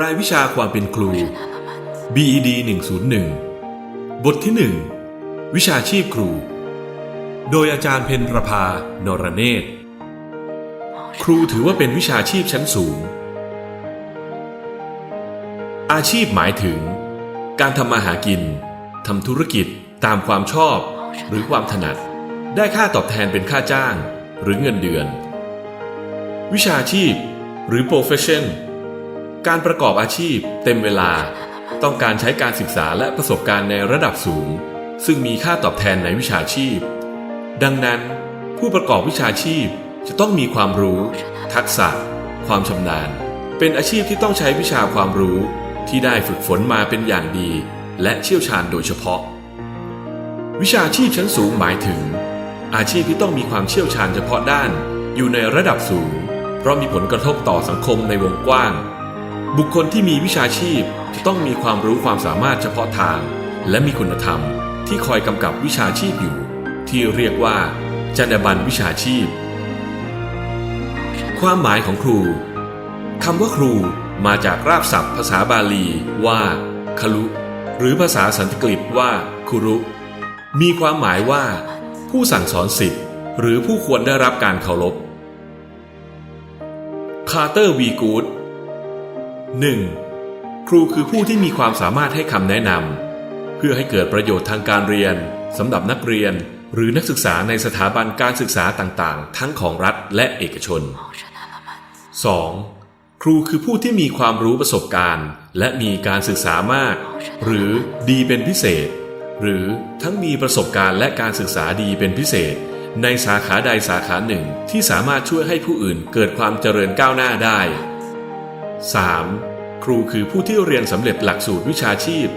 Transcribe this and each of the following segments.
รายวิชาความเป็นครู BED 101 บทที่ 1 วิชาชีพครู โดยอาจารย์เพนรภานรเนตรครูถือว่าเป็นวิชาชีพชั้นสูง อาชีพหมายถึง การทำมาหากิน ทำธุรกิจตามความชอบหรือความถนัด ได้ค่าตอบแทนเป็นค่าจ้าง หรือเงินเดือน วิชาชีพ หรือ profession การประกอบอาชีพ เต็มเวลา ต้องการใช้การศึกษาและประสบการณ์ในระดับสูง ซึ่งมีค่าตอบแทนในวิชาชีพ ดังนั้น ผู้ประกอบวิชาชีพจะต้องมีความรู้ ทักษะ ความชำนาญ เป็นอาชีพที่ต้องใช้วิชาความรู้ที่ได้ฝึกฝนมาเป็นอย่างดี และเชี่ยวชาญโดยเฉพาะ วิชาชีพชั้นสูงหมายถึง อาชีพที่ต้องมีความเชี่ยวชาญเฉพาะด้าน อยู่ในระดับสูง เพราะมีผลกระทบต่อสังคมในวงกว้าง บุคคลที่มีวิชาชีพจะต้องมีความรู้ความสามารถเฉพาะทาง และมีคุณธรรมที่คอยกำกับวิชาชีพอยู่ ที่เรียกว่าจรรยาบรรณวิชาชีพ ความหมายของครูคำว่าครูมาจากรากศัพท์ภาษาบาลีว่าคลุ หรือภาษาสันสกฤตว่าคุรุ มีความหมายว่า ผู้สั่งสอนสิทธิ์หรือผู้ควรได้รับการเคารพคาร์เตอร์วีกูด 1. ครูคือผู้ที่มีความสามารถให้คำแนะนำเพื่อให้เกิดประโยชน์ทางการเรียนสำหรับนักเรียน หรือนักศึกษาในสถาบันการศึกษาต่างๆ ทั้งของรัฐและเอกชน 2. ครูคือผู้ที่มีความรู้ประสบการณ์ และมีการศึกษามาก หรือดีเป็นพิเศษ หรือทั้งมีประสบการณ์และการศึกษาดีเป็นพิเศษ ในสาขาใดสาขาหนึ่งที่สามารถช่วยให้ผู้อื่นเกิดความเจริญก้าวหน้าได้ 3. ครูคือผู้ที่เรียนสำเร็จหลักสูตรวิชาชีพ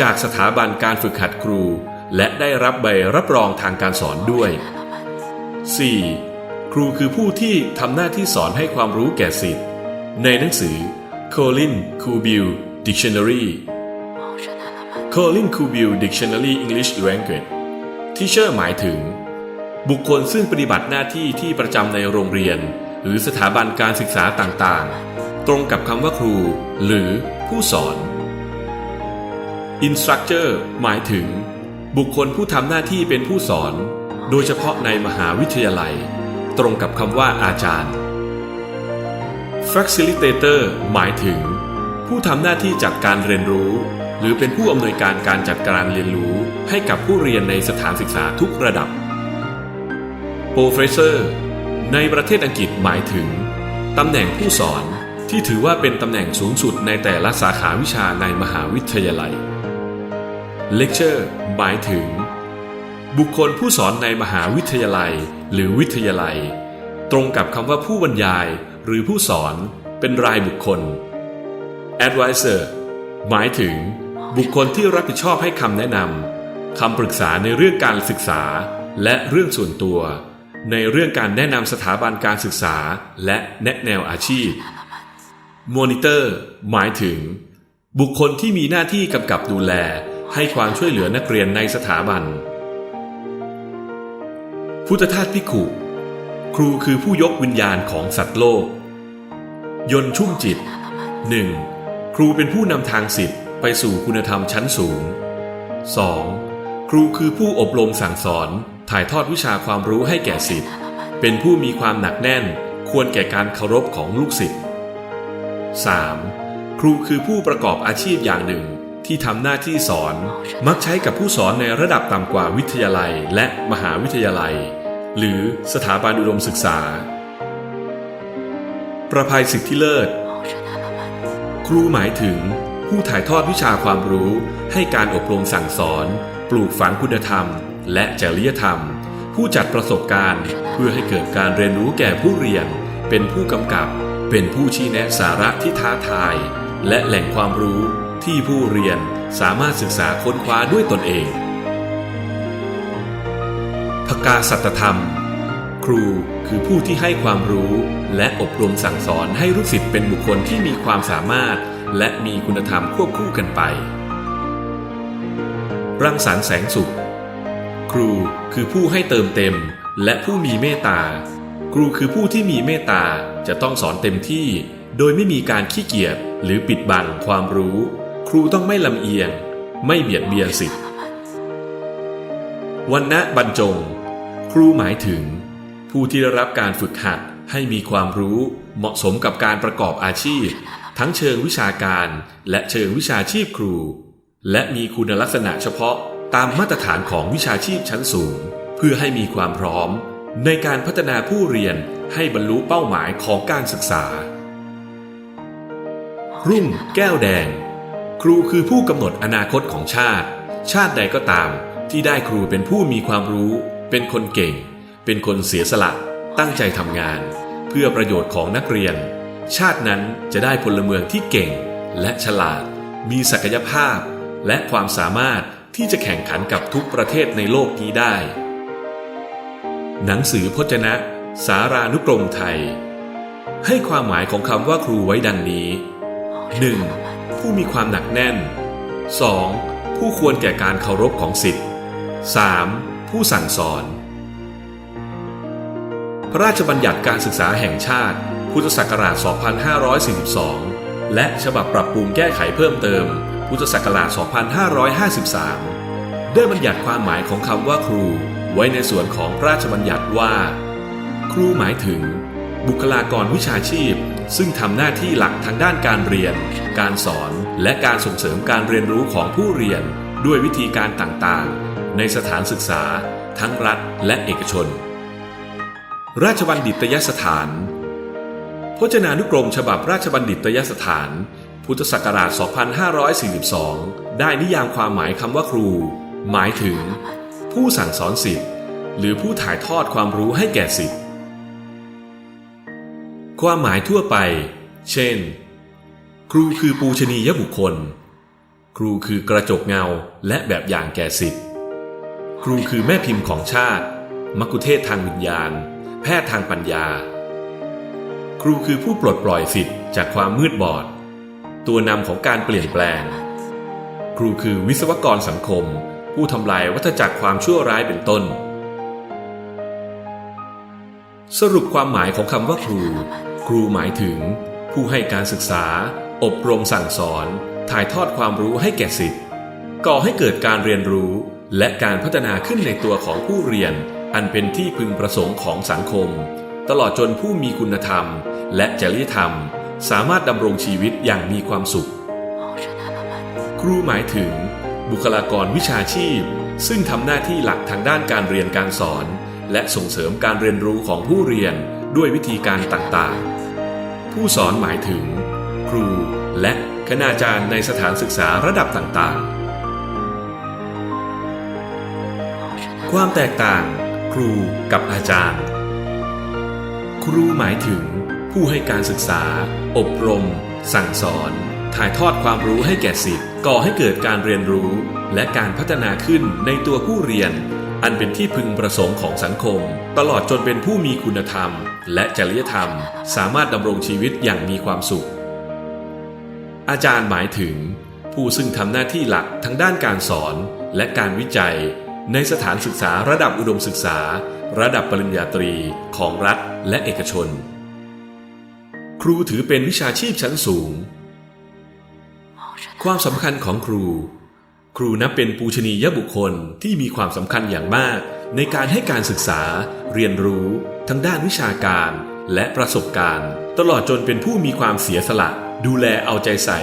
จากสถาบันการฝึกหัดครู และได้รับใบรับรองทางการสอนด้วย 4. ครูคือผู้ที่ทำหน้าที่สอนให้ความรู้แก่สิทธิ์ในหนังสือ Colin Kubil Dictionary Colin Kubil Dictionary English Language Teacher หมายถึง บุคคลซึ่งปฏิบัติหน้าที่ที่ประจำในโรงเรียน หรือสถาบันการศึกษาต่างๆ ตรงกับคำว่าครู หรือผู้สอน Instructor หมายถึง บุคคลผู้ทำหน้าที่เป็นผู้สอน โดยเฉพาะในมหาวิทยาลัย ตรงกับคำว่าอาจารย์ Facilitator หมายถึง ผู้ทำหน้าที่จัดการเรียนรู้ หรือเป็นผู้อำนวยการการจัดการเรียนรู้ให้กับผู้เรียนในสถานศึกษาทุกระดับ Professor ในประเทศอังกฤษหมายถึงตำแหน่งผู้สอน ที่ถือว่าเป็นตำแหน่งสูงสุดในแต่ละสาขาวิชาในมหาวิทยาลัย Lecture หมายถึง บุคคลผู้สอนในมหาวิทยาลัย หรือวิทยาลัย ตรงกับคำว่าผู้บรรยายหรือผู้สอนเป็นรายบุคคล Advisor หมายถึง บุคคลที่รับผิดชอบให้คำแนะนำคำปรึกษาในเรื่องการศึกษา และเรื่องส่วนตัว ในเรื่องการแนะนำสถาบันการศึกษา และแนะแนวอาชีพ Monitor หมายถึง บุคคลที่มีหน้าที่กำกับดูแลให้ความช่วยเหลือนักเรียนในสถาบัน พุทธทาสพิขุครูคือผู้ยกวิญญาณของสัตว์โลก ยนชุ่มจิต 1. ครูเป็นผู้นำทางสิทธิ์ไปสู่คุณธรรมชั้นสูง 2. ครูคือผู้อบรมสั่งสอนถ่ายทอดวิชาความรู้ให้แก่สิทธิ์เป็นผู้มีความหนักแน่นควรแก่การเคารพของลูกศิษย์ 3. ครูคือผู้ประกอบอาชีพอย่างหนึ่ง ที่ทำหน้าที่สอน มักใช้กับผู้สอนในระดับต่ำกว่าวิทยาลัยและมหาวิทยาลัย หรือสถาบันอุดมศึกษา ประภัยสิทธิเลิศ ครูหมายถึง ผู้ถ่ายทอดวิชาความรู้ให้การอบรมสั่งสอน ปลูกฝังคุณธรรม และจริยธรรม ผู้จัดประสบการณ์ เพื่อให้เกิดการเรียนรู้แก่ผู้เรียน เป็นผู้กำกับ เป็นผู้ชี้แนะสาระที่ท้าทาย และแหล่งความรู้ที่ผู้เรียนสามารถศึกษาค้นคว้าด้วยตนเองพกาสัตธรรม ครูคือผู้ที่ให้ความรู้และอบรมสั่งสอนให้ลูกศิษย์เป็นบุคคลที่มีความสามารถ และมีคุณธรรมควบคู่กันไป รังสรรค์แสงสุข ครูคือผู้ให้เติมเต็ม และผู้มีเมตตา ครูคือผู้ที่มีเมตตาจะต้องสอนเต็มที่ โดยไม่มีการขี้เกียจหรือปิดบังความรู้ ครูต้องไม่ลำเอียง ไม่เบียดเบียนสิทธิ์วันณะบรรจง ครูหมายถึง ผู้ที่ได้รับการฝึกหัดให้มีความรู้เหมาะสมกับการประกอบอาชีพ ทั้งเชิงวิชาการ และเชิงวิชาชีพครู และมีคุณลักษณะเฉพาะตามมาตรฐานของวิชาชีพชั้นสูง เพื่อให้มีความพร้อม ในการพัฒนาผู้เรียนให้บรรลุเป้าหมายของการศึกษา รุ่งแก้วแดง ครูคือผู้กำหนดอนาคตของชาติ ชาติใดก็ตาม ที่ได้ครูเป็นผู้มีความรู้ เป็นคนเก่ง เป็นคนเสียสละ ตั้งใจทำงาน เพื่อประโยชน์ของนักเรียน ชาตินั้นจะได้พลเมืองที่เก่ง และฉลาด มีศักยภาพ และความสามารถที่จะแข่งขันกับทุกประเทศในโลกนี้ได้ หนังสือพจนะ สารานุกรมไทย ให้ความหมายของคำว่าครูไว้ดังนี้ 1. ผู้มีความหนักแน่น 2. ผู้ควรแก่การเคารพของสิทธิ์ 3. ผู้สั่งสอน พระราชบัญญัติการศึกษาแห่งชาติ พุทธศักราช 2542 และฉบับปรับปรุงแก้ไขเพิ่มเติม พุทธศักราช 2553 ได้บัญญัติความหมายของคำว่าครู ไว้ในส่วนของพระราชบัญญัติว่า ครูหมายถึง บุคลากรวิชาชีพ ซึ่งทำหน้าที่หลักทางด้านการเรียน การสอนและการส่งเสริมการเรียนรู้ของผู้เรียน ด้วยวิธีการต่างๆ ในสถานศึกษา ทั้งรัฐและเอกชน ราชบัณฑิตยสถาน พจนานุกรมฉบับราชบัณฑิตยสถาน พุทธศักราช 2542 ได้นิยามความหมายคำว่าครู หมายถึง ผู้สั่งสอนสิทธิ์หรือผู้ถ่ายทอดความรู้ให้แก่สิทธิ์ความหมายทั่วไป เช่น ครูคือปูชนียบุคคล ครูคือกระจกเงาและแบบอย่างแก่สิทธิ์ครูคือแม่พิมพ์ของชาติ มกุเทศทางวิญญาณ แพทย์ทางปัญญา ครูคือผู้ปลดปล่อยสิทธิ์จากความมืดบอด ตัวนำของการเปลี่ยนแปลง ครูคือวิศวกรสังคม ผู้ทำลายวัฏจักรความชั่วร้ายเป็นต้น สรุปความหมายของคำว่าครู ครูหมายถึง ผู้ให้การศึกษา อบรมสั่งสอน ถ่ายทอดความรู้ให้แก่สิทธิ์ก่อให้เกิดการเรียนรู้ และการพัฒนาขึ้นในตัวของผู้เรียน อันเป็นที่พึงประสงค์ของสังคม ตลอดจนผู้มีคุณธรรม และจริยธรรม สามารถดำรงชีวิตอย่างมีความสุข ครูหมายถึง บุคลากรวิชาชีพ ซึ่งทำหน้าที่หลักทางด้านการเรียนการสอน และส่งเสริมการเรียนรู้ของผู้เรียนด้วยวิธีการต่างๆ ผู้สอนหมายถึง ครู และคณาจารย์ในสถานศึกษาระดับต่างๆ ความแตกต่าง ครูกับอาจารย์ ครูหมายถึง ผู้ให้การศึกษา อบรม สั่งสอน ถ่ายทอดความรู้ให้แก่สิทธิ์ ก่อให้เกิดการเรียนรู้และการพัฒนาขึ้นในตัวผู้เรียน อันเป็นที่พึงประสงค์ของสังคม ตลอดจนเป็นผู้มีคุณธรรม และจริยธรรม สามารถดำรงชีวิตอย่างมีความสุข อาจารย์หมายถึง ผู้ซึ่งทำหน้าที่หลักทั้งด้านการสอนและการวิจัย ในสถานศึกษาระดับอุดมศึกษา ระดับปริญญาตรีของรัฐและเอกชน ครูถือเป็นวิชาชีพชั้นสูง ความสำคัญของครู ครูนับเป็นปูชนียบุคคลที่มีความสำคัญอย่างมาก ในการให้การศึกษา เรียนรู้ ทั้งด้านวิชาการ และประสบการณ์ ตลอดจนเป็นผู้มีความเสียสละ ดูแลเอาใจใส่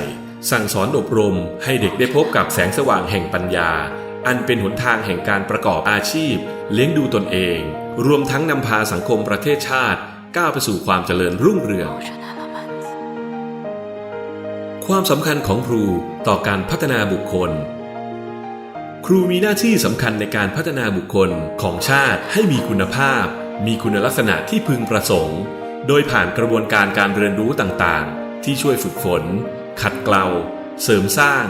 สั่งสอนอบรม ให้เด็กได้พบกับแสงสว่างแห่งปัญญา อันเป็นหนทางแห่งการประกอบอาชีพ เลี้ยงดูตนเอง รวมทั้งนำพาสังคมประเทศชาติ ก้าวไปสู่ความเจริญรุ่งเรือง ความสำคัญของครูต่อการพัฒนาบุคคล ครูมีหน้าที่สำคัญในการพัฒนาบุคคลของชาติให้มีคุณภาพ มีคุณลักษณะที่พึงประสงค์ โดยผ่านกระบวนการการเรียนรู้ต่างๆ ที่ช่วยฝึกฝน ขัดเกลา เสริมสร้าง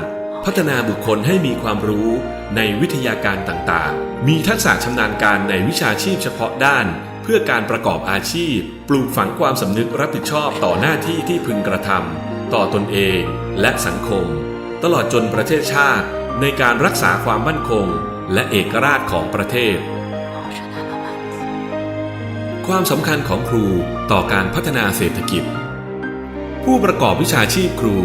พัฒนาบุคคลให้มีความรู้ในวิทยาการต่างๆ มีทักษะชำนาญการในวิชาชีพเฉพาะด้าน เพื่อการประกอบอาชีพ ปลูกฝังความสำนึกรับผิดชอบต่อหน้าที่ที่พึงกระทำ ต่อตนเองและสังคม ตลอดจนประเทศชาติ ในการรักษาความมั่นคง และเอกราชของประเทศ ความสำคัญของครูต่อการพัฒนาเศรษฐกิจ ผู้ประกอบวิชาชีพครู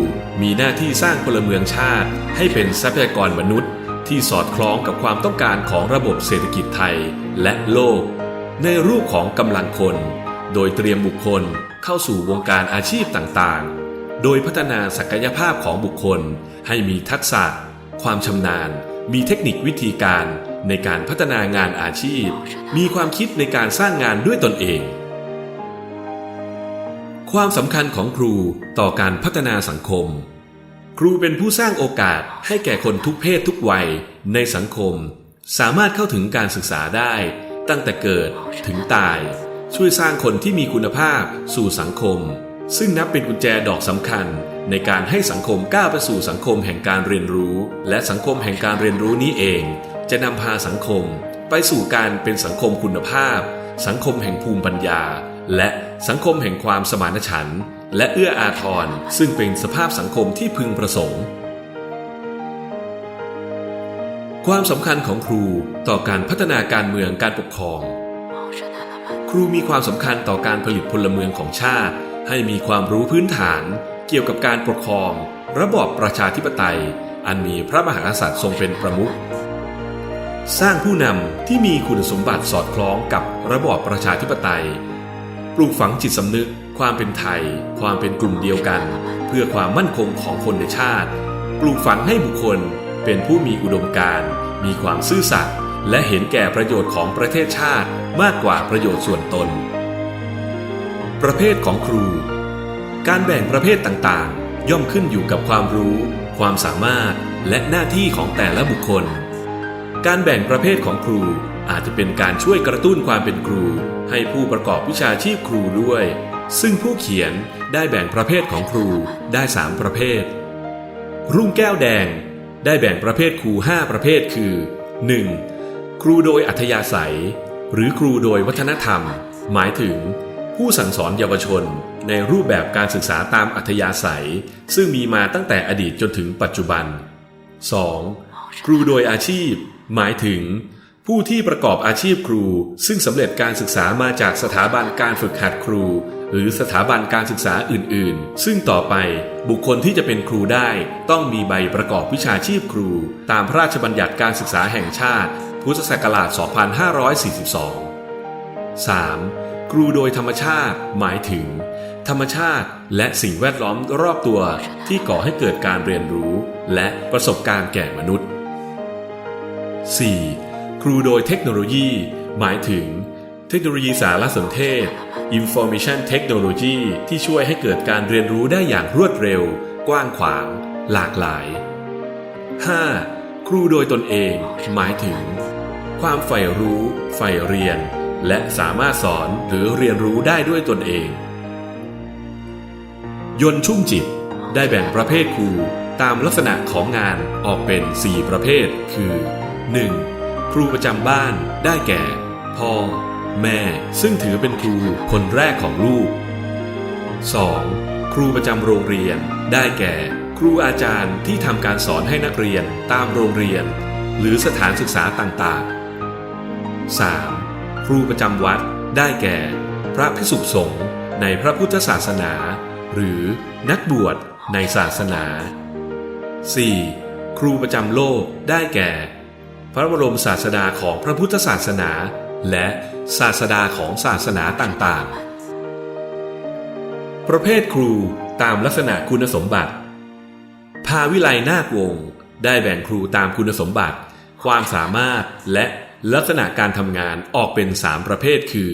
มีหน้าที่สร้างพลเมืองชาติ ให้เป็นทรัพยากรมนุษย์ ที่สอดคล้องกับความต้องการของระบบเศรษฐกิจไทยและโลก ในรูปของกำลังคน โดยเตรียมบุคคลเข้าสู่วงการอาชีพต่างๆ โดยพัฒนาศักยภาพของบุคคล ให้มีทักษะ ความชำนาญ มีเทคนิควิธีการในการพัฒนางานอาชีพ มีความคิดในการสร้างงานด้วยตนเอง ความสำคัญของครูต่อการพัฒนาสังคม ครูเป็นผู้สร้างโอกาสให้แก่คนทุกเพศทุกวัยในสังคม สามารถเข้าถึงการศึกษาได้ ตั้งแต่เกิดถึงตาย ช่วยสร้างคนที่มีคุณภาพสู่สังคม ซึ่งนับเป็นกุญแจดอกสำคัญ ในการให้สังคมก้าวไปสู่สังคมแห่งการเรียนรู้ และสังคมแห่งการเรียนรู้นี้เอง จะนำพาสังคม ไปสู่การเป็นสังคมคุณภาพ สังคมแห่งภูมิปัญญา และสังคมแห่งความสมานฉันท์และเอื้ออาทรซึ่งเป็นสภาพสังคมที่พึงประสงค์ ความสำคัญของครูต่อการพัฒนาการเมืองการปกครอง ครูมีความสำคัญต่อการผลิตพลเมืองของชาติ ให้มีความรู้พื้นฐานเกี่ยวกับการปกครอง ระบอบประชาธิปไตย อันมีพระมหากษัตริย์ทรงเป็นประมุขสร้างผู้นำที่มีคุณสมบัติสอดคล้องกับระบอบประชาธิปไตย ปลูกฝังจิตสำนึก ความเป็นไทย ความเป็นกลุ่มเดียวกัน เพื่อความมั่นคงของคนในชาติ ปลูกฝังให้บุคคลเป็นผู้มีอุดมการณ์มีความซื่อสัตย์และเห็นแก่ประโยชน์ของประเทศชาติมากกว่าประโยชน์ส่วนตน ประเภทของครู การแบ่งประเภทต่างๆ ย่อมขึ้นอยู่กับความรู้ ความสามารถ และหน้าที่ของแต่ละบุคคล การแบ่งประเภทของครูอาจจะเป็นการช่วยกระตุ้นความเป็นครู ให้ผู้ประกอบวิชาชีพครูด้วย ซึ่งผู้เขียนได้แบ่งประเภทของครูได้ 3 ประเภท รุ่งแก้วแดง ได้แบ่งประเภทครู 5 ประเภทคือ 1. ครูโดยอัธยาศัย หรือครูโดยวัฒนธรรม หมายถึง ผู้สั่งสอนเยาวชน ในรูปแบบการศึกษาตามอัธยาศัย ซึ่งมีมาตั้งแต่อดีตจนถึงปัจจุบัน 2. ครูโดยอาชีพ หมายถึง ผู้ที่ประกอบอาชีพครู ซึ่งสำเร็จการศึกษามาจากสถาบันการฝึกหัดครู หรือสถาบันการศึกษาอื่น ๆ ซึ่งต่อไปบุคคลที่จะเป็นครูได้ต้องมีใบประกอบวิชาชีพครู ตามพระราชบัญญัติการศึกษาแห่งชาติ พุทธศักราช 2542 3. ครูโดยธรรมชาติหมายถึง ธรรมชาติและสิ่งแวดล้อมรอบตัวที่ก่อให้เกิดการเรียนรู้ และประสบการณ์แก่มนุษย์ 4. ครูโดยเทคโนโลยี หมายถึง เทคโนโลยีสารสนเทศ Information Technology ที่ช่วยให้เกิดการเรียนรู้ได้อย่างรวดเร็ว กว้างขวาง หลากหลาย 5. ครูโดยตนเอง หมายถึง ความใฝ่รู้ใฝ่เรียน และสามารถสอนหรือเรียนรู้ได้ด้วยตนเอง ยนชุ่มจิตได้แบ่งประเภทครูตามลักษณะของงานออกเป็น 4 ประเภท คือ 1. ครูประจำบ้านได้แก่ พ่อ แม่ ซึ่งถือเป็นครูคนแรกของลูก 2. ครูประจำโรงเรียน ได้แก่ ครูอาจารย์ที่ทำการสอนให้นักเรียนตามโรงเรียน หรือสถานศึกษาต่างๆ 3. ครูประจำวัด ได้แก่ พระภิกษุสงฆ์ในพระพุทธศาสนา หรือนักบวชในศาสนา 4. ครูประจำโลกได้แก่ พระบรมศาสดาของพระพุทธศาสนา และศาสดาของศาสนาต่างๆ ประเภทครูตามลักษณะคุณสมบัติ ภาวิไลนาควง ได้แบ่งครูตามคุณสมบัติ ความสามารถและ ลักษณะการทำงานออกเป็น 3 ประเภทคือ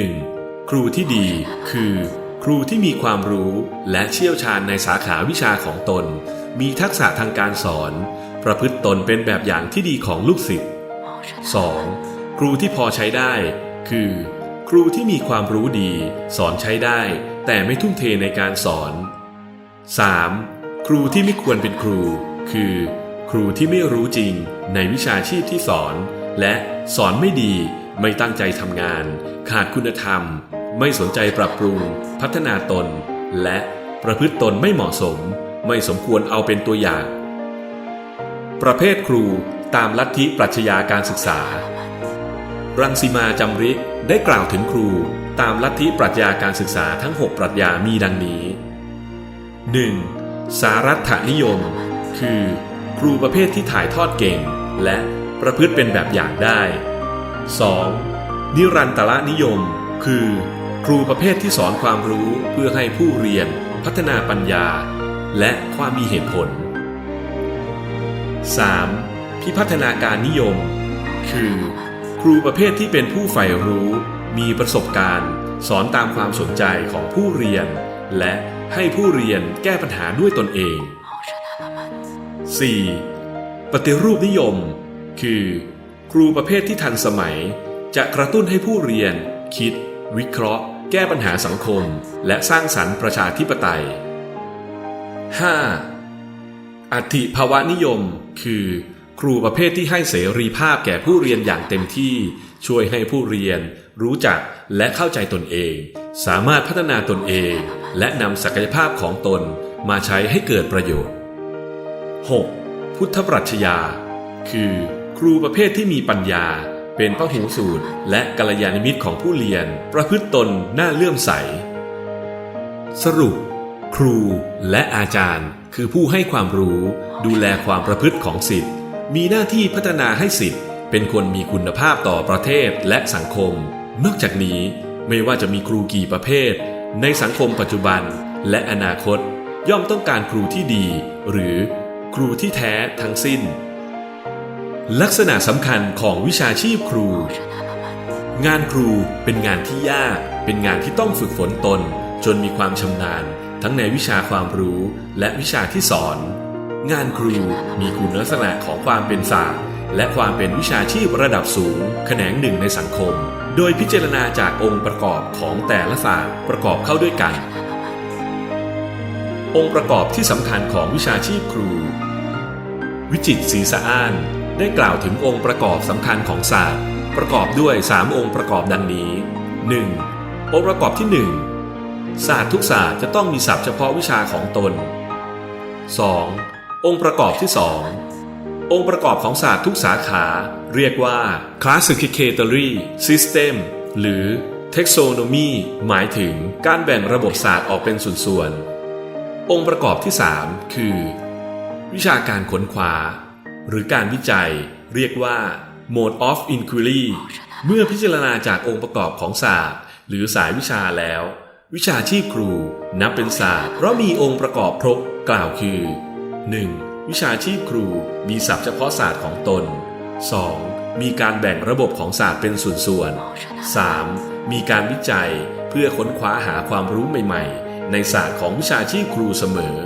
1. ครูที่ดีคือ ครูที่มีความรู้และเชี่ยวชาญในสาขาวิชาของตน มีทักษะทางการสอน ประพฤติตนเป็นแบบอย่างที่ดีของลูกศิษย์ 2. ครูที่พอใช้ได้ คือ ครูที่มีความรู้ดี สอนใช้ได้ แต่ไม่ทุ่มเทในการสอน 3. ครูที่ไม่ควรเป็นครู คือ ครูที่ไม่รู้จริงในวิชาชีพที่สอน และสอนไม่ดีไม่ตั้งใจทำงาน ขาดคุณธรรม ไม่สนใจปรับปรุง พัฒนาตน และประพฤติตนไม่เหมาะสม ไม่สมควรเอาเป็นตัวอย่าง ประเภทครูตามลัทธิปรัชญาการศึกษา รังสีมาจำริได้กล่าวถึงครูตามลัทธิปรัชญาการศึกษาทั้ง 6 ปรัชญามีดังนี้ 1. สารัตนิยม คือ ครูประเภทที่ถ่ายทอดเก่ง และ ประพฤติเป็นแบบอย่างได้ 2. นิรันตระนิยม คือ ครูประเภทที่สอนความรู้เพื่อให้ผู้เรียน พัฒนาปัญญา และความมีเหตุผล 3. พิพัฒนาการนิยม คือ ครูประเภทที่เป็นผู้ใฝ่รู้ มีประสบการณ์ สอนตามความสนใจของผู้เรียน และให้ผู้เรียนแก้ปัญหาด้วยตนเอง 4. ปฏิรูปนิยม คือ ครูประเภทที่ทันสมัย จะกระตุ้นให้ผู้เรียน คิด วิเคราะห์ แก้ปัญหาสังคม และสร้างสรรค์ประชาธิปไตย 5. อัติภาวะนิยม คือ ครูประเภทที่ให้เสรีภาพแก่ผู้เรียนอย่างเต็มที่ ช่วยให้ผู้เรียน รู้จักและเข้าใจตนเอง สามารถพัฒนาตนเอง และนำศักยภาพของตนมาใช้ให้เกิดประโยชน์ 6. พุทธปรัชญา คือ ครูประเภทที่มีปัญญา เป็นพระหูสูตร และกัลยาณมิตรของผู้เรียน ประพฤติตนน่าเลื่อมใส สรุป ครูและอาจารย์ คือผู้ให้ความรู้ ดูแลความประพฤติของสิทธิ์ มีหน้าที่พัฒนาให้สิทธิ์ เป็นคนมีคุณภาพต่อประเทศและสังคม นอกจากนี้ไม่ว่าจะมีครูกี่ประเภท ในสังคมปัจจุบันและอนาคต ย่อมต้องการครูที่ดี หรือครูที่แท้ทั้งสิ้น ลักษณะสำคัญของวิชาชีพครู งานครูเป็นงานที่ยาก เป็นงานที่ต้องฝึกฝนตน จนมีความชำนาญ ทั้งในวิชาความรู้และวิชาที่สอน งานครูมีคุณลักษณะของความเป็นศาสตร์ และความเป็นวิชาชีพระดับสูง แขนงหนึ่งในสังคม โดยพิจารณาจากองค์ประกอบของแต่ละศาสตร์ประกอบเข้าด้วยกัน องค์ประกอบที่สำคัญของวิชาชีพครู วิจิตศรีสะอ้าน ได้กล่าวถึงองค์ประกอบสำคัญของศาสตร์ ประกอบด้วย 3 องค์ประกอบดังนี้ 1. องค์ประกอบที่ 1 ศาสตร์ทุกศาสตร์จะต้องมีศัพท์เฉพาะวิชาของตน 2. องค์ประกอบที่ 2 องค์ประกอบของศาสตร์ทุกสาขา เรียกว่า classificatory system หรือ taxonomy หมายถึงการแบ่งระบบศาสตร์ออกเป็นส่วนๆองค์ประกอบที่ 3 คือ วิชาการค้นคว้า หรือการวิจัย เรียกว่า mode of inquiry เมื่อพิจารณาจากองค์ประกอบของศาสตร์ หรือสายวิชาแล้ว วิชาชีพครู นับเป็นศาสตร์เพราะมีองค์ประกอบครบกล่าวคือ 1. วิชาชีพครูมีศัพท์เฉพาะศาสตร์ของตน 2. มีการแบ่งระบบของศาสตร์เป็นส่วนๆ 3. มีการวิจัยเพื่อค้นคว้าหาความรู้ใหม่ ๆ ในศาสตร์ของวิชาชีพครูเสมอ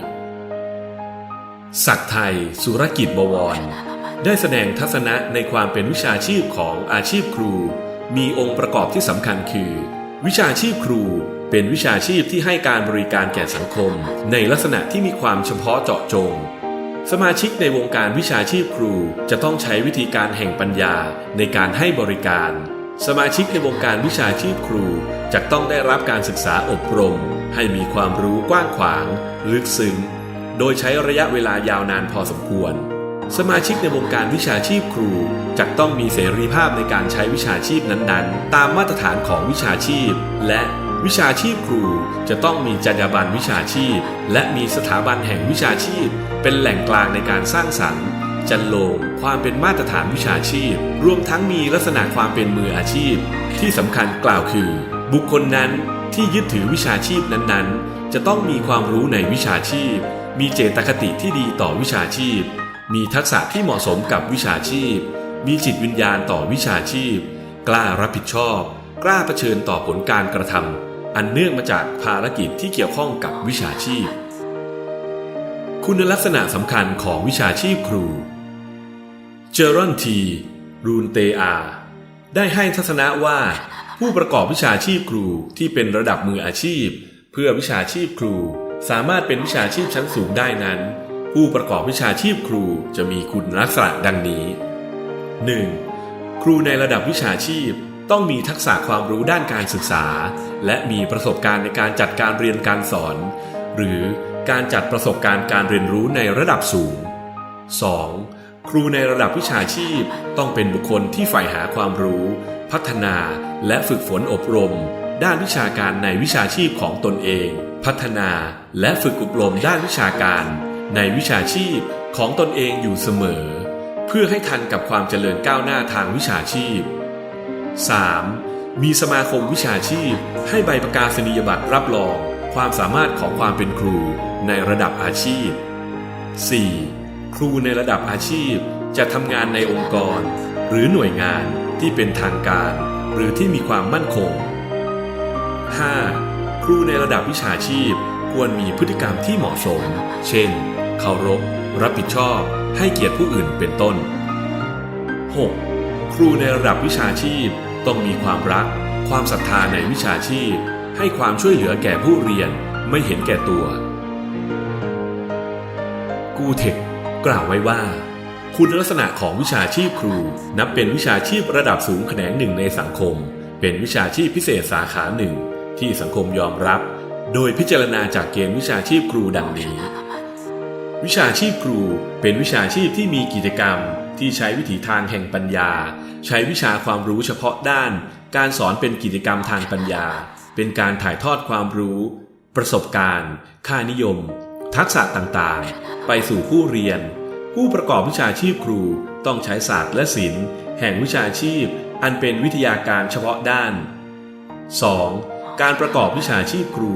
ศักดิ์ไทย สุรกิจบวร ได้แสดงทัศนะในความเป็นวิชาชีพของอาชีพครู มีองค์ประกอบที่สำคัญคือ วิชาชีพครูเป็นวิชาชีพที่ให้การบริการแก่สังคม ในลักษณะที่มีความเฉพาะเจาะจง สมาชิกในวงการวิชาชีพครูจะต้องใช้วิธีการแห่งปัญญาในการให้บริการ สมาชิกในวงการวิชาชีพครูจะต้องได้รับการศึกษาอบรม ให้มีความรู้กว้างขวาง ลึกซึ้ง โดยใช้ระยะเวลายาวนานพอสมควร สมาชิกในวงการวิชาชีพครูจะต้องมีเสรีภาพในการใช้วิชาชีพนั้นๆ ตามมาตรฐานของวิชาชีพ และวิชาชีพครูจะต้องมีจรรยาบรรณวิชาชีพ และมีสถาบันแห่งวิชาชีพ เป็นแหล่งกลางในการสร้างสรรค์จันโลงความเป็นมาตรฐานวิชาชีพ รวมทั้งมีลักษณะความเป็นมืออาชีพ ที่สำคัญกล่าวคือ บุคคลนั้นที่ยึดถือวิชาชีพนั้นๆ จะต้องมีความรู้ในวิชาชีพ มีเจตคติที่ดีต่อวิชาชีพ มีทักษะที่เหมาะสมกับวิชาชีพ มีจิตวิญญาณต่อวิชาชีพ กล้ารับผิดชอบ กล้าเผชิญต่อผลการกระทำอันเนื่องมาจากภารกิจที่เกี่ยวข้องกับวิชาชีพ คุณลักษณะสำคัญของวิชาชีพครูเจอรอนที รูนเตอา ได้ให้ทัศนะว่า ผู้ประกอบวิชาชีพครูที่เป็นระดับมืออาชีพ เพื่อวิชาชีพครู สามารถเป็นวิชาชีพชั้นสูงได้นั้น ผู้ประกอบวิชาชีพครูจะมีคุณลักษณะดังนี้ 1. ครูในระดับวิชาชีพต้องมีทักษะความรู้ด้านการศึกษา และมีประสบการณ์ในการจัดการเรียนการสอน หรือการจัดประสบการณ์การเรียนรู้ในระดับสูง 2. ครูในระดับวิชาชีพต้องเป็นบุคคลที่ใฝ่หาความรู้ พัฒนาและฝึกฝนอบรม ด้านวิชาการในวิชาชีพของตนเอง พัฒนาและฝึกอบรมด้านวิชาการ ในวิชาชีพของตนเองอยู่เสมอ เพื่อให้ทันกับความเจริญก้าวหน้าทางวิชาชีพ 3. มีสมาคมวิชาชีพ ให้ใบประกาศนียบัตรรับรอง ความสามารถของความเป็นครูในระดับอาชีพ 4. ครูในระดับอาชีพจะทำงานในองค์กร หรือหน่วยงานที่เป็นทางการ หรือที่มีความมั่นคง 5. ครูในระดับวิชาชีพ ควรมีพฤติกรรมที่เหมาะสม เช่น เคารพ รับผิดชอบ ให้เกียรติผู้อื่นเป็นต้น 6. ครูในระดับวิชาชีพ ต้องมีความรัก ความศรัทธาในวิชาชีพ ให้ความช่วยเหลือแก่ผู้เรียน ไม่เห็นแก่ตัว กูเทคกล่าวไว้ว่า คุณลักษณะของวิชาชีพครู นับเป็นวิชาชีพระดับสูงแขนงหนึ่งในสังคม เป็นวิชาชีพพิเศษสาขาหนึ่ง ที่สังคมยอมรับ โดยพิจารณาจากเกณฑ์วิชาชีพครูดังนี้ วิชาชีพครูเป็นวิชาชีพที่มีกิจกรรม ที่ใช้วิถีทางแห่งปัญญา ใช้วิชาความรู้เฉพาะด้าน การสอนเป็นกิจกรรมทางปัญญา เป็นการถ่ายทอดความรู้ ประสบการณ์ ค่านิยม ทักษะต่างๆ ไปสู่ผู้เรียน ผู้ประกอบวิชาชีพครูต้องใช้ศาสตร์และศิลป์แห่งวิชาชีพ อันเป็นวิทยาการเฉพาะด้าน 2. การประกอบวิชาชีพครู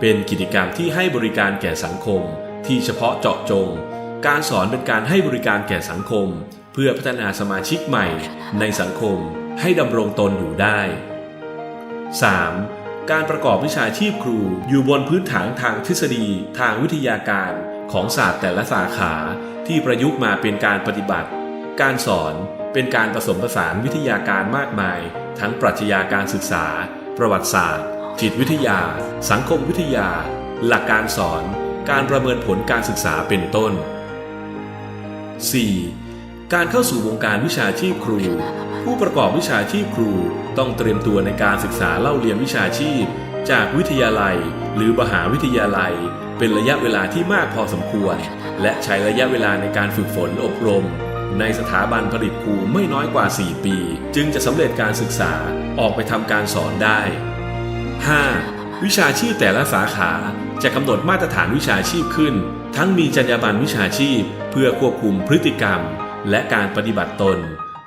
เป็นกิจกรรมที่ให้บริการแก่สังคม ที่เฉพาะเจาะจง การสอนเป็นการให้บริการแก่สังคม เพื่อพัฒนาสมาชิกใหม่ ในสังคมให้ดำรงตนอยู่ได้ 3. การประกอบวิชาชีพครูอยู่บนพื้นฐานทางทฤษฎี ทางวิทยาการของศาสตร์แต่ละสาขาที่ประยุกต์มาเป็นการปฏิบัติ การสอนเป็นการผสมผสานวิทยาการมากมาย ทั้งปรัชญาการศึกษา ประวัติศาสตร์ จิตวิทยา สังคมวิทยา หลักการสอน การประเมินผลการศึกษาเป็นต้น 4. การเข้าสู่วงการวิชาชีพครู ผู้ประกอบวิชาชีพครู ต้องเตรียมตัวในการศึกษาเล่าเรียนวิชาชีพ จากวิทยาลัย หรือมหาวิทยาลัย เป็นระยะเวลาที่มากพอสมควร และใช้ระยะเวลาในการฝึกฝนอบรม ในสถาบันผลิตครูไม่น้อยกว่า 4 ปี จึงจะสำเร็จการศึกษาออกไปทำการสอนได้ 5. วิชาชีพแต่ละสาขาจะกำหนดมาตรฐานวิชาชีพขึ้น ทั้งมีจรรยาบรรณวิชาชีพ เพื่อควบคุมพฤติกรรม และการปฏิบัติตน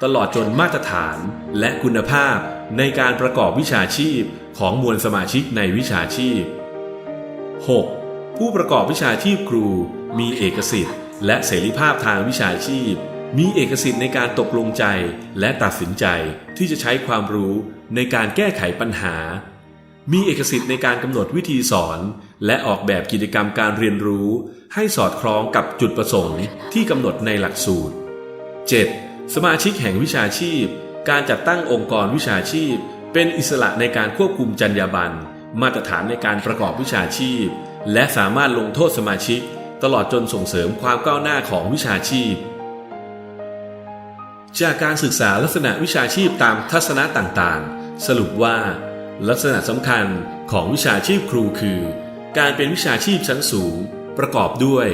ตลอดจนมาตรฐานและคุณภาพในการประกอบวิชาชีพของมวลสมาชิกในวิชาชีพ 6. ผู้ประกอบวิชาชีพครู มีเอกสิทธิ์ และเสรีภาพทางวิชาชีพ มีเอกสิทธิ์ในการตกลงใจและตัดสินใจที่จะใช้ความรู้ในการแก้ไขปัญหา มีเอกสิทธิ์ในการกำหนดวิธีสอน และออกแบบกิจกรรมการเรียนรู้ ให้สอดคล้องกับจุดประสงค์ที่กำหนดในหลักสูตร 7. สมาชิกแห่งวิชาชีพ การจัดตั้งองค์กรวิชาชีพ เป็นอิสระในการควบคุมจรรยาบรรณมาตรฐานในการประกอบวิชาชีพ และสามารถลงโทษสมาชิก ตลอดจนส่งเสริมความก้าวหน้าของวิชาชีพ จากการศึกษาลักษณะวิชาชีพตามทัศนะต่างๆ สรุปว่า ลักษณะสำคัญของวิชาชีพครูคือ การเป็นวิชาชีพชั้นสูง ประกอบด้วย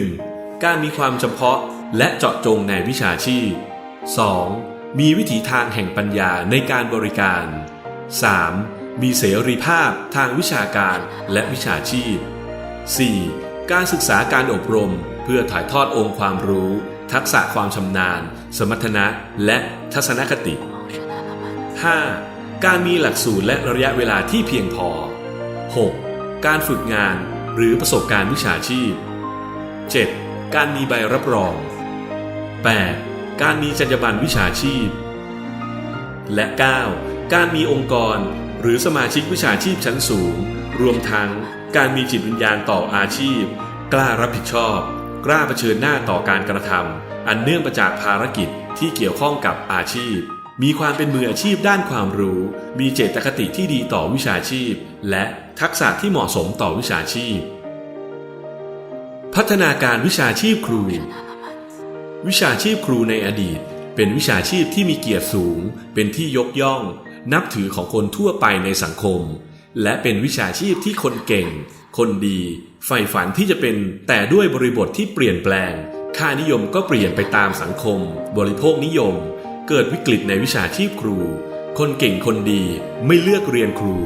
1. การมีความเฉพาะและเจาะจงในวิชาชีพ 2. มีวิถีทางแห่งปัญญาในการบริการ 3. มีเสรีภาพทางวิชาการและวิชาชีพ 4. การศึกษาการอบรมเพื่อถ่ายทอดองค์ความรู้ ทักษะความชำนาญ สมรรถนะ และทัศนคติ 5. การมีหลักสูตรและระยะเวลาที่เพียงพอ 6. การฝึกงานหรือประสบการณ์วิชาชีพ 7. การมีใบรับรอง 8. การมีจรรยาบรรณวิชาชีพ และ 9. การมีองค์กร หรือสมาชิกวิชาชีพชั้นสูง รวมทั้งการมีจิตวิญญาณต่ออาชีพ กล้ารับผิดชอบ กล้าเผชิญหน้าต่อการกระทำอันเนื่องมาจากภารกิจที่เกี่ยวข้องกับอาชีพ มีความเป็นมืออาชีพด้านความรู้ มีเจตคติที่ดีต่อวิชาชีพ และทักษะที่เหมาะสมต่อวิชาชีพ พัฒนาการวิชาชีพครู วิชาชีพครูในอดีต เป็นวิชาชีพที่มีเกียรติสูง เป็นที่ยกย่อง นับถือของคนทั่วไปในสังคม และเป็นวิชาชีพที่คนเก่ง คนดีใฝ่ฝันที่จะเป็นแต่ด้วยบริบทที่เปลี่ยนแปลง ค่านิยมก็เปลี่ยนไปตามสังคม บริโภคนิยม เกิดวิกฤตในวิชาชีพครู คนเก่งคนดีไม่เลือกเรียนครู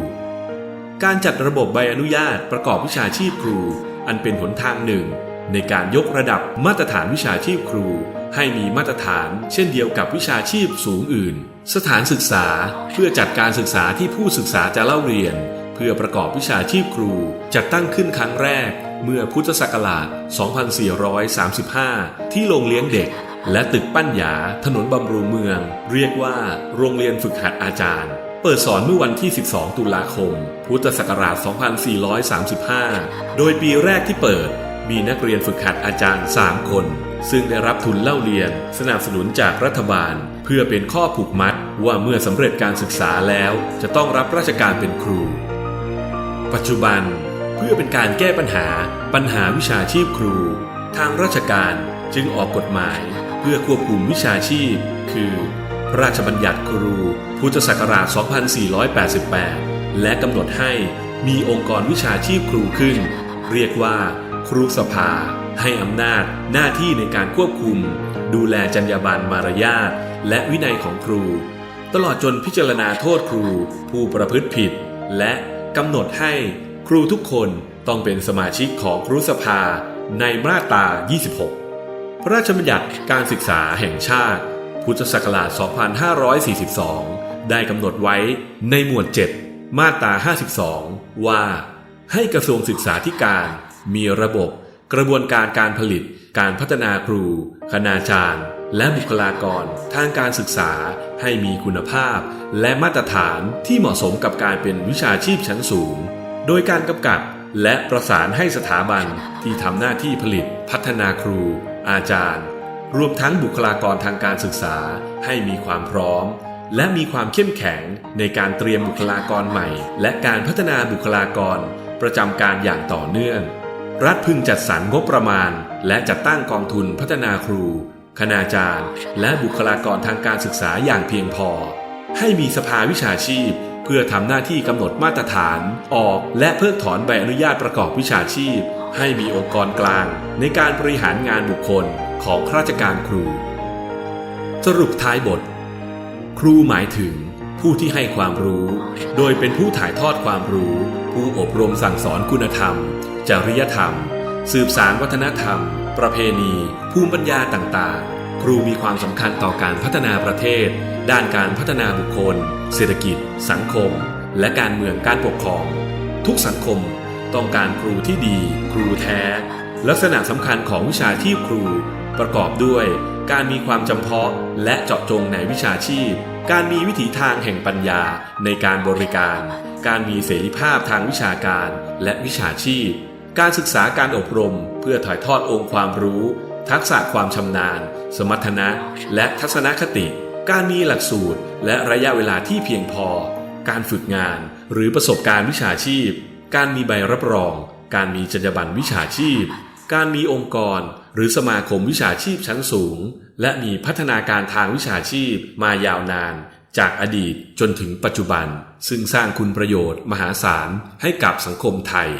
การจัดระบบใบอนุญาตประกอบวิชาชีพครู อันเป็นหนทางหนึ่ง ในการยกระดับมาตรฐานวิชาชีพครู ให้มีมาตรฐานเช่นเดียวกับวิชาชีพสูงอื่น สถานศึกษาเพื่อจัดการศึกษาที่ผู้ศึกษาจะเล่าเรียน เพื่อประกอบวิชาชีพครูจัดตั้งขึ้นครั้งแรกเมื่อพุทธศักราช 2435 ที่โรงเลี้ยงเด็ก และตึกปั้นหยาถนนบำรุงเมือง เรียกว่า โรงเรียนฝึกหัดอาจารย์ เปิดสอนเมื่อวันที่ 12 ตุลาคม พุทธศักราช 2435 โดยปีแรกที่เปิดมีนักเรียนฝึกหัดอาจารย์ 3 คน ซึ่งได้รับทุนเล่าเรียน สนับสนุนจากรัฐบาล เพื่อเป็นข้อผูกมัดว่าเมื่อสำเร็จการศึกษาแล้ว จะต้องรับราชการเป็นครู ปัจจุบันเพื่อเป็นการแก้ปัญหาปัญหาวิชาชีพครู ทางราชการจึงออกกฎหมาย เพื่อควบคุมวิชาชีพ คือ พระราชบัญญัติครู พุทธศักราช 2488 และกำหนดให้มีองค์กรวิชาชีพครูขึ้น เรียกว่า ครูสภา ให้อำนาจหน้าที่ในการควบคุม ดูแลจรรยาบรรณมารยาทและวินัยของครู ตลอดจนพิจารณาโทษครู ผู้ประพฤติผิด และกำหนดให้ครูทุกคนต้องเป็นสมาชิกของครูสภาในมาตรา 26 ระราชบัญญัติการศึกษาแห่งชาติ พุทธศักราช 2542 ได้กำหนดไว้ในหมวด 7 มาตรา 52 ว่า ให้กระทรวงศึกษาธิการ มีระบบ กระบวนการการผลิต การพัฒนาครู คณาจารย์ และบุคลากร ทางการศึกษาให้มีคุณภาพ และมาตรฐานที่เหมาะสมกับการเป็นวิชาชีพชั้นสูง โดยการกำกับและประสานให้สถาบันที่ทำหน้าที่ผลิตพัฒนาครูอาจารย์ รวมทั้งบุคลากรทางการศึกษาให้มีความพร้อม และมีความเข้มแข็งในการเตรียมบุคลากรใหม่ และการพัฒนาบุคลากร ประจำการอย่างต่อเนื่อง รัฐพึงจัดสรรงบประมาณ และจัดตั้งกองทุนพัฒนาครู คณาจารย์ และบุคลากรทางการศึกษาอย่างเพียงพอ ให้มีสภาวิชาชีพ พื่อทำหน้าที่กำหนดมาตรฐาน ออก และเพิกถอนใบอนุญาตประกอบวิชาชีพ ให้มีองค์กรกลาง ในการบริหารงานบุคคลของข้าราชการครู สรุปท้ายบท ครูหมายถึง ผู้ที่ให้ความรู้ โดยเป็นผู้ถ่ายทอดความรู้ ผู้อบรมสั่งสอนคุณธรรม จริยธรรม สืบสารวัฒนธรรม ประเพณี ภูมิปัญญาต่างๆ ครูมีความสำคัญต่อการพัฒนาประเทศ ด้านการพัฒนาบุคคล เศรษฐกิจ สังคม และการเมืองการปกครอง ทุกสังคมต้องการครูที่ดี ครูแท้ ลักษณะสำคัญของวิชาชีพครู ประกอบด้วย การมีความจำเพาะและเจาะจงในวิชาชีพ การมีวิถีทางแห่งปัญญาในการบริการ การมีเสรีภาพทางวิชาการและวิชาชีพ การศึกษาการอบรม เพื่อถ่ายทอดองค์ความรู้ ทักษะความชำนาญ สมรรถนะ และทัศนคติ การมีหลักสูตร และระยะเวลาที่เพียงพอ การฝึกงาน หรือประสบการณ์วิชาชีพ การมีใบรับรอง การมีจรรยาบรรณวิชาชีพ การมีองค์กร หรือสมาคมวิชาชีพชั้นสูง และมีพัฒนาการทางวิชาชีพมายาวนาน จากอดีตจนถึงปัจจุบัน ซึ่งสร้างคุณประโยชน์ มหาศาลให้กับสังคมไทย